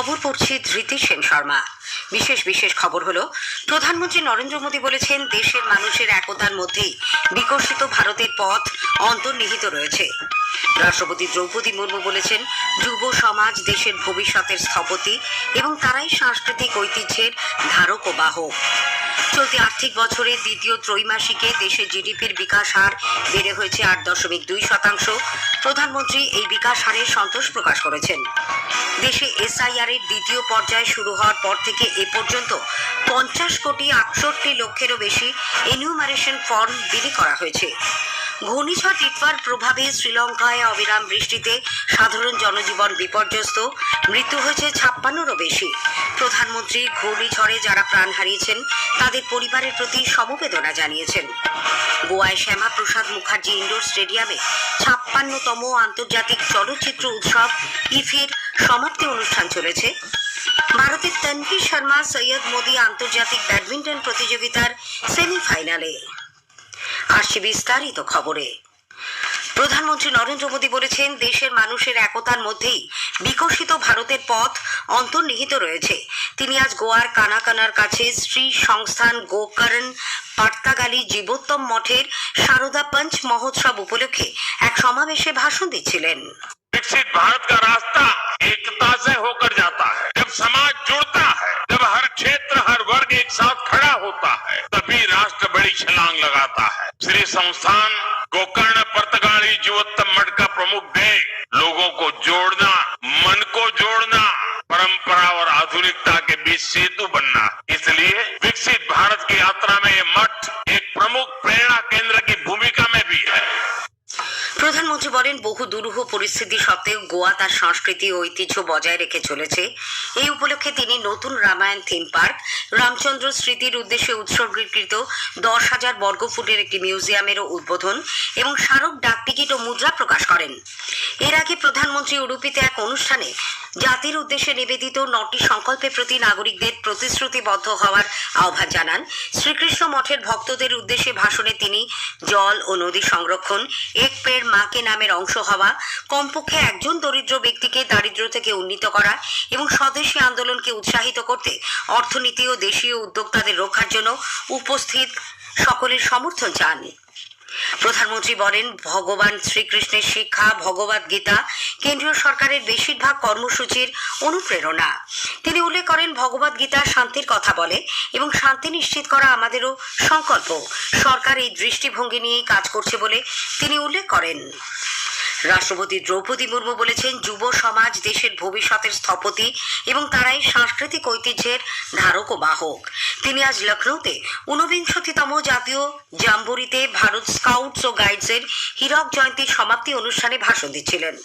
খবর পড়ছি ধৃতি সেন শর্মা। বিশেষ বিশেষ খবর হলো, প্রধানমন্ত্রী নরেন্দ্র মোদী বলেছেন, দেশের মানুষের একতার মধ্যেই বিকশিত ভারতের পথ অন্তর্নিহিত রয়েছে। রাষ্ট্রপতি দ্রৌপদী মুর্মু বলেছেন, যুব সমাজ দেশের ভবিষ্যতের স্থপতি এবং তারাই সাংস্কৃতিক ঐতিহ্যের ধারক ও বাহক। চলতি আর্থিক বছরের দ্বিতীয় ত্রৈমাসিকে দেশের জিডিপির বিকাশ হার বেড়ে হয়েছে আট দশমিক দুই শতাংশ। প্রধানমন্ত্রী এই বিকাশ হারে সন্তোষ প্রকাশ করেছেন। দেশে এসআইআর এর দ্বিতীয় পর্যায় শুরু হওয়ার পর থেকে এ পর্যন্ত পঞ্চাশ কোটি আটষট্টি লক্ষেরও বেশি এনিউমারেশন ফর্ম বিলি করা হয়েছে। ঘূর্ণিঝড় টিটওয়ার প্রভাবে শ্রীলঙ্কায় অবিরাম বৃষ্টিতে সাধারণ জনজীবন বিপর্যস্ত, মৃত্যু হয়েছে ছাপ্পান্নরও বেশি। প্রধানমন্ত্রী ঘূর্ণিঝড়ে যারা প্রাণ হারিয়েছেন, তাদের পরিবারের প্রতি সমবেদনা জানিয়েছেন। গোয়ায় শ্যামা প্রসাদ মুখার্জি ইন্ডোর স্টেডিয়ামে ছাপ্পান্নতম আন্তর্জাতিক চলচ্চিত্র উৎসব ইফের সমাপ্তি অনুষ্ঠান চলেছে। ভারতের তন্ভি শর্মা, সৈয়দ মোদী আন্তর্জাতিক ব্যাডমিন্টন প্রতিযোগিতার সেমিফাইনালে। আসছে বিস্তারিত খবরে। প্রধানমন্ত্রী নরেন্দ্র মোদী বলেছেন, দেশের মানুষের একতার মধ্যেই বিকশিত ভারতের পথ অন্তর্নিহিত রয়েছে। তিনি আজ গোয়ার কানাকানার কাছে শ্রী সংস্থান গোকরণ পার্তাগালি জীবোত্তম মঠের সারদা পঞ্চ মহোৎসব উপলক্ষে এক সমাবেশে ভাষণ দিচ্ছিলেন। বিকশিত ভারত কা রাস্তা পরিস্থিতি সত্ত্বেও গোয়া তার সংস্কৃতি ও ঐতিহ্য বজায় রেখে চলেছে। এই উপলক্ষে তিনি নতুন রামায়ণ থিম পার্ক রামচন্দ্র স্মৃতির উদ্দেশ্যে উৎসর্গীকৃত দশ হাজার বর্গফুটের একটি মিউজিয়ামেরও উদ্বোধন এবং স্মারক ডাকটিকিট ও মুদ্রা প্রকাশ করেন। এর আগে প্রধানমন্ত্রী উডুপিতে এক অনুষ্ঠানে জাতির উদ্দেশ্যে নিবেদিত নটি সংকল্পের প্রতি নাগরিকদের প্রতিশ্রুতিবদ্ধ হওয়ার আহ্বান জানান। শ্রীকৃষ্ণ মঠের ভক্তদের উদ্দেশ্যে ভাষণে তিনি জল ও নদী সংরক্ষণ, এক পের মাকে নামের অংশ হওয়া, কমপক্ষে একজন দরিদ্র ব্যক্তিকে দারিদ্র থেকে উন্নীত করা এবং স্বদেশী আন্দোলনকে উৎসাহিত করতে অর্থনীতি ও দেশীয় উদ্যোক্তাদের রক্ষার জন্য উপস্থিত সকলের সমর্থন চান প্রধানমন্ত্রী বলেন, ভগবান শ্রীকৃষ্ণের শিক্ষা ভগবদ গীতা কেন্দ্রীয় সরকারের বেশিরভাগ কর্মসূচির অনুপ্রেরণা। তিনি উল্লেখ করেন ভগবদ গীতা শান্তির কথা বলে এবং শান্তি নিশ্চিত করা আমাদেরও সংকল্প। সরকার এই দৃষ্টিভঙ্গি নিয়ে কাজ করছে বলে তিনি উল্লেখ করেন। রাষ্ট্রপতি দ্রৌপদী মুর্মু বলেছেন যুব সমাজ দেশের ভবিষ্যতের স্থপতি এবং তারাই সাংস্কৃতিক ঐতিহ্যের ধারক ও বাহক তিনি আজ লখনৌতে ঊনবিংশতিতম জাতীয় জাম্বুরিতে ভারত স্কাউটস ও গাইডসের হীরক জয়ন্তীর সমাপ্তি অনুষ্ঠানে ভাষণ দিচ্ছিলেন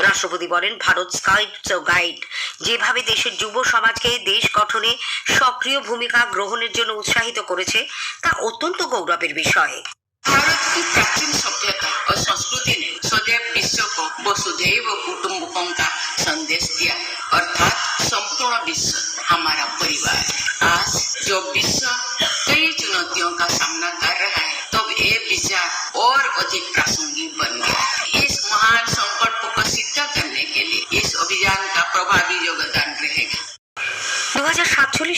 রাষ্ট্রপতি বলেন ভারত স্কাউটস ও গাইড যেভাবে দেশের যুব সমাজকে দেশ গঠনে সক্রিয় ভূমিকা গ্রহণের জন্য উৎসাহিত করেছে তা অত্যন্ত গৌরবের বিষয় भारत की प्राचीन सभ्यता और संस्कृति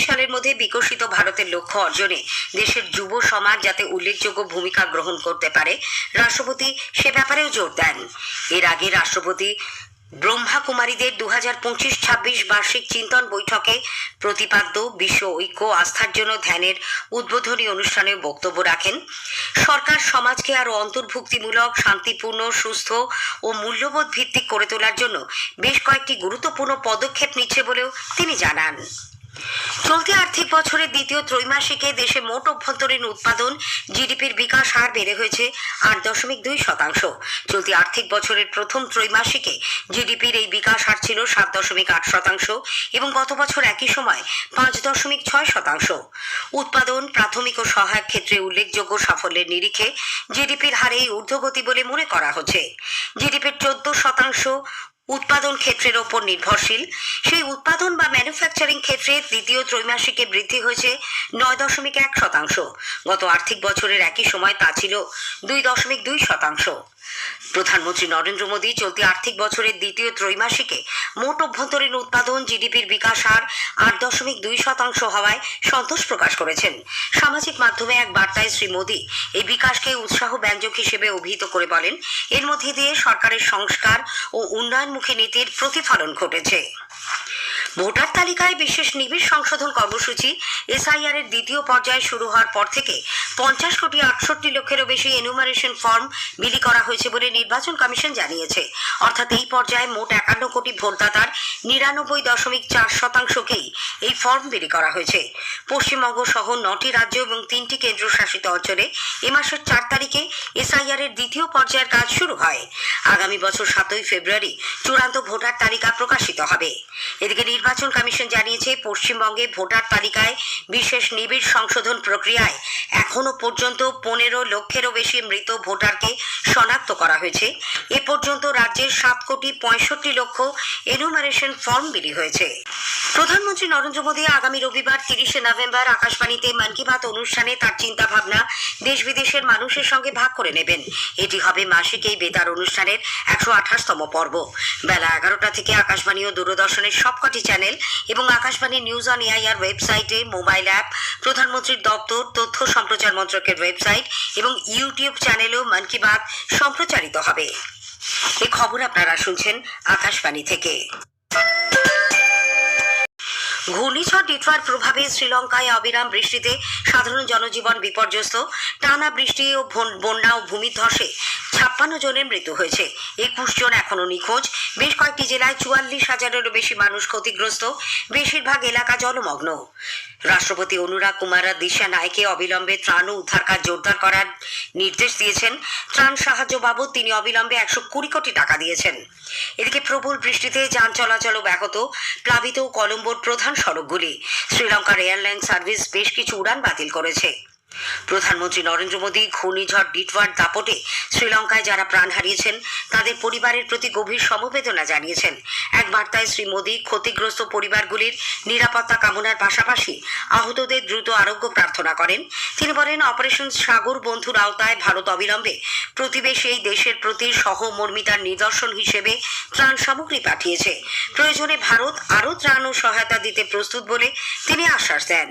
সালের মধ্যে বিকশিত ভারতের লক্ষ্য অর্জনে দেশের যুব সমাজ যাতে উল্লেখযোগ্য ভূমিকা গ্রহণ করতে পারে, রাষ্ট্রপতি সে ব্যাপারেও জোর দেন। এর আগে রাষ্ট্রপতি ব্রহ্মা কুমারীদের দু হাজার পঁচিশ ছাব্বিশ বার্ষিক চিন্তন বৈঠকে প্রতিপাদ্য, বিশ্ব ঐক্য, আস্থার জন্য ধ্যানের উদ্বোধনী অনুষ্ঠানে বক্তব্য রাখেন। সরকার সমাজকে আরও অন্তর্ভুক্তিমূলক, শান্তিপূর্ণ, সুস্থ ও মূল্যবোধ ভিত্তিক করে তোলার জন্য বেশ কয়েকটি গুরুত্বপূর্ণ পদক্ষেপ নিচ্ছে বলেও তিনি জানান। চলতি আর্থিক বছরের দ্বিতীয় ত্রৈমাসিকে দেশে মোট অভ্যন্তরীণ উৎপাদন জিডিপির বিকাশ হার বেড়ে হয়েছে আট দশমিক দুই শতাংশ। চলতি আর্থিক বছরের প্রথম ত্রৈমাসিকে জিডিপির এই বিকাশ হার ছিল সাত দশমিক আট শতাংশ এবং গত বছর একই সময় পাঁচ দশমিক ছয় শতাংশ। উৎপাদন, প্রাথমিক ও সহায়ক ক্ষেত্রে উল্লেখযোগ্য সাফল্যের নিরিখে জিডিপির হারে এই ঊর্ধ্বগতি বলে মনে করা হচ্ছে। জিডিপির চোদ্দ শতাংশ উৎপাদন ক্ষেত্রের ওপর নির্ভরশীল। সেই উৎপাদন বা ম্যানুফ্যাকচারিং ক্ষেত্রে দ্বিতীয় ত্রৈমাসিকে বৃদ্ধি হয়েছে নয় দশমিক এক শতাংশ। গত আর্থিক বছরের একই সময় তা ছিল দুই দশমিক দুই শতাংশ। প্রধানমন্ত্রী নরেন্দ্র মোদী চলতি আর্থিক বছরের দ্বিতীয় ত্রৈমাসিকে মোট অভ্যন্তরীণ উৎপাদন, জিডিপির বিকাশ হার আট দশমিক দুই শতাংশ হওয়ায় সন্তোষ প্রকাশ করেছেন। সামাজিক মাধ্যমে এক বার্তায় শ্রী মোদী এই বিকাশকে উৎসাহ ব্যঞ্জক হিসেবে অভিহিত করে বলেন, এর মধ্যে দিয়ে সরকারের সংস্কার ও উন্নয়নমুখী নীতির প্রতিফলন ঘটেছে। ভোটার তালিকায় বিশেষ নিবিড় সংশোধন কর্মসূচি এসআইআর এর দ্বিতীয় পর্যায়ে শুরু হওয়ার পর থেকে পঞ্চাশ কোটি আটষট্টি লক্ষেরও বেশি এনুমারেশন ফর্ম বিলি করা হয়েছে বলে নির্বাচন কমিশন জানিয়েছে। অর্থাৎ এই পর্যায়ে মোট একান্ন কোটি ভোটদাতার নিরানব্বই দশমিক চার শতাংশকেই এই ফর্ম বিলি করা হয়েছে। পশ্চিমবঙ্গ সহ নটি রাজ্য এবং তিনটি কেন্দ্রশাসিত অঞ্চলে এ মাসের চার তারিখে এসআইআর এর দ্বিতীয় পর্যায়ের কাজ শুরু হয়। আগামী বছর সাতই ফেব্রুয়ারি চূড়ান্ত ভোটার তালিকা প্রকাশিত হবে। এদিকে নির্বাচন কমিশন জানিয়েছে, পশ্চিমবঙ্গে ভোটার তালিকায় বিশেষ নিবিড় সংশোধন প্রক্রিয়ায় এখনও পর্যন্ত পনেরো লক্ষেরও বেশি মৃত ভোটারকে শনাক্ত করা হয়েছে। এ পর্যন্ত রাজ্যের সাত কোটি পঁয়ষট্টি লক্ষ এনুমারেশন ফর্ম বিলি হয়েছে। প্রধানমন্ত্রী নরেন্দ্র মোদী আগামী রবিবার তিরিশে নভেম্বর আকাশবাণীতে মন কি বাত অনুষ্ঠানে তার চিন্তা ভাবনা দেশ বিদেশের মানুষের সঙ্গে ভাগ করে নেবেন। এটি হবে মাসিক এই বেতার অনুষ্ঠানের একশো আঠাশতম পর্ব। বেলা এগারোটা থেকে আকাশবাণী ও দূরদর্শনের সবকটি চ্যানেল এবং আকাশবাণী নিউজ অন এআইআর ওয়েবসাইটে, মোবাইল অ্যাপ, প্রধানমন্ত্রীর দপ্তর, তথ্য সম্প্রচার মন্ত্রকের ওয়েবসাইট এবং ইউটিউব চ্যানেলেও মন কি বাত সম্প্রচারিত হবে। এই খবর আপনারা শুনছেন আকাশবাণী থেকে। ঘূর্ণিঝড় ডিটওয়ার প্রভাবে শ্রীলঙ্কায় অবিরাম বৃষ্টিতে সাধারণ জনজীবন বিপর্যস্ত। টানা বৃষ্টি ও বন্যা ও ভূমিধসে ছাপ্পান্ন জনের মৃত্যু হয়েছে। একুশ জন এখনও নিখোঁজ। বেশ কয়েকটি জেলায় চুয়াল্লিশ হাজারেরও বেশি মানুষ ক্ষতিগ্রস্ত। বেশিরভাগ এলাকা জলমগ্ন। রাষ্ট্রপতি অনুরাগ কুমার দিশা নায়কে অবিলম্বে ত্রাণ ও উদ্ধার কাজ জোরদার করার নির্দেশ দিয়েছেন। ত্রাণ সাহায্য বাবদ তিনি অবিলম্বে একশো কুড়ি কোটি টাকা দিয়েছেন। এদিকে প্রবল বৃষ্টিতে যান চলাচলও ব্যাহত। প্লাবিত কলম্বোর প্রধান সড়কগুলি। শ্রীলঙ্কার এয়ারলাইন সার্ভিস বেশ কিছু উড়ান বাতিল করেছে। প্রধানমন্ত্রী নরেন্দ্র মোদী ঘূর্ণিঝড় ডিটওয়ার দাপটে শ্রীলঙ্কায় যারা প্রাণ হারিয়েছেন, তাদের পরিবারের প্রতি গভীর সমবেদনা জানিয়েছেন। এক বার্তায় শ্রী মোদী ক্ষতিগ্রস্ত পরিবারগুলির নিরাপত্তা কামনার পাশাপাশি আহতদের দ্রুত আরোগ্য প্রার্থনা করেন। তিনি বলেন, অপারেশন সাগর বন্ধুর আওতায় ভারত অবিলম্বে প্রতিবেশী এই দেশের প্রতি সহমর্মিতার নিদর্শন হিসেবে ত্রাণ সামগ্রী পাঠিয়েছে। প্রয়োজনে ভারত আরও ত্রাণ ও সহায়তা দিতে প্রস্তুত বলে তিনি আশ্বাস দেন।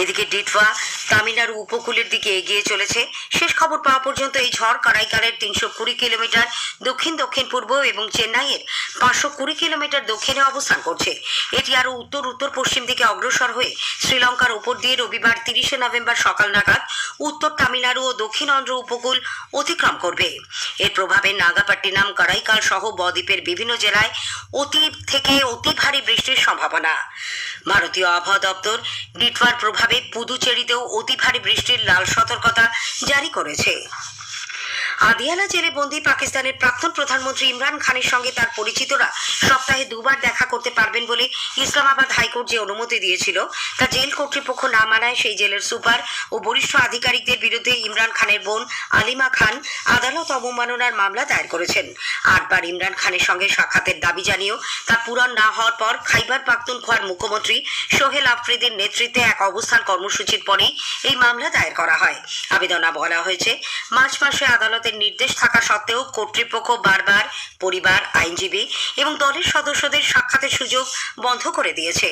এদিকে ডিটওয়া তামিলনাড়ু উপকূলের দিকে এগিয়ে চলেছে। শেষ খবর পাওয়া পর্যন্ত এই ঝড় কারাইকালের তিনশো কুড়ি কিলোমিটার দক্ষিণ দক্ষিণ, পূর্ব এবং চেন্নাইয়ের পাঁচশো কুড়ি কিলোমিটার দক্ষিণে অবস্থান করছে। এটি আরও উত্তর উত্তর, পশ্চিম দিকে অগ্রসর হয়ে শ্রীলঙ্কার উপর দিয়ে রবিবার তিরিশে নভেম্বর সকাল নাগাদ উত্তর তামিলনাড়ু ও দক্ষিণ অন্ধ্র উপকূল অতিক্রম করবে। এর প্রভাবে নাগাপাট্টিনাম, কারাইকাল সহ বদ্বীপের বিভিন্ন জেলায় অতি থেকে অতি ভারী বৃষ্টির সম্ভাবনা ভারতীয় আবহাওয়া দপ্তর ডিটওয়ার প্রভাবে পুদুচেরিতেও অতি ভারী বৃষ্টির লাল সতর্কতা জারি করেছে। আদিয়ালা জেলে বন্দি পাকিস্তানের প্রাক্তন প্রধানমন্ত্রী ইমরান খানের সঙ্গে তার পরিচিতরা সপ্তাহে দুবার দেখা করতে পারবেন বলে ইসলামাবাদ হাইকোর্ট যে অনুমতি দিয়েছিল, তা জেল কর্তৃপক্ষ না মানায় সেই জেলের সুপার ও বরিষ্ঠ আধিকারিকদের বিরুদ্ধে ইমরান খানের বোন আলিমা খান আদালত অবমাননার মামলা দায়ের করেছেন। আটবার ইমরান খানের সঙ্গে সাক্ষাতের দাবি জানিয়েও তা পূরণ না হওয়ার পর খাইবার পাখতুনখোয়ার মুখ্যমন্ত্রী সোহেল আফ্রিদের নেতৃত্বে এক অবস্থান কর্মসূচির পরেই এই মামলা দায়ের করা হয়। আবেদনা বলা হয়েছে, মার্চ মাসে আদালতের নির্দেশ থাকা সত্ত্বেও কর্তৃপক্ষ বারবার পরিবার, আইনজীবী এবং দলের সদস্যদের সাক্ষাতের সুযোগ বন্ধ করে দিয়েছে।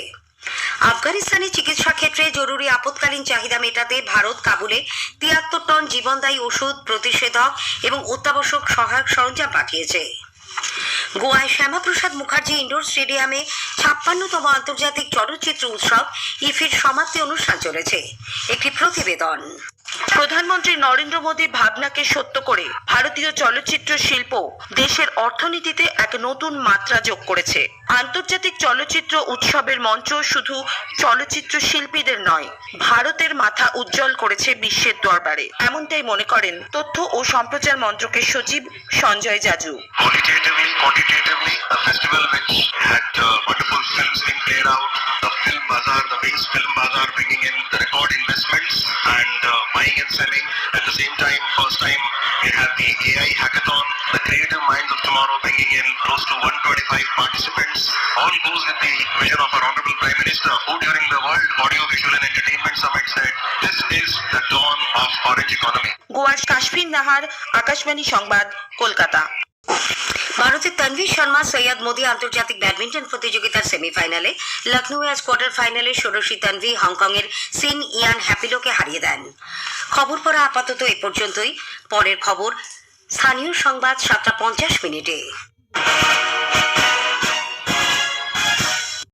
আফগানিস্তানে চিকিৎসা ক্ষেত্রে জরুরি আপৎকালীন চাহিদা মেটাতে ভারত কাবুলে তিয়াত্তর টন জীবনদায়ী ওষুধ প্রতিষেধক এবং অত্যাবশ্যক সহায়ক সরঞ্জাম পাঠিয়েছে। গোয়ায় শ্যামাপ্রসাদ মুখার্জি ইন্ডোর স্টেডিয়ামে ছাপ্পান্নতম আন্তর্জাতিক চলচ্চিত্র উৎসব ইফির সমাপ্তি অনুষ্ঠান চলেছে। একটি প্রতিবেদন। প্রধানমন্ত্রী নরেন্দ্র মোদীর ভাবনাকে সত্য করে ভারতীয় চলচ্চিত্র শিল্প দেশের অর্থনীতিতে এক নতুন মাত্রা যোগ করেছে। আন্তর্জাতিক চলচ্চিত্র উৎসবের মঞ্চ শুধু চলচ্চিত্র শিল্পীদের নয় ভারতের মাথা উজ্জ্বল করেছে বিশ্বের দরবারে। এমনটাই মনে করেন তথ্য ও সম্প্রচার মন্ত্রকের সচিব Sanjay Jaju. Quantitatively, a festival which had uh, wonderful films being played out, a film bazaar, the Wings Film Bazaar, bringing in the record investments and uh, buying and selling. At the same time, first time we have the AI hackathon, the creative minds of tomorrow, bringing in close to 125 participants. All goes with the vision of our Honorable Prime Minister, who during the World Audio Visual and Entertainment Summit said, "This is the dawn of orange economy." গোয়ার কাশ্মীর নাহার আকাশবাণী সংবাদ কলকাতা ভারতের তানভীর শর্মা, সৈয়দ মোদী আন্তর্জাতিক badminton প্রতিযোগিতার সেমিফাইনালে লখনৌ আজ quarter ফাইনালে ষোড়শী তানভি হংকংয়ের scene ইয়ান হ্যাপিলোকে হারিয়ে দেন। খবর পড়া আপাতত এ পর্যন্তই। পরের খবর, স্থানীয় সংবাদ সাতটা পঞ্চাশ মিনিটে।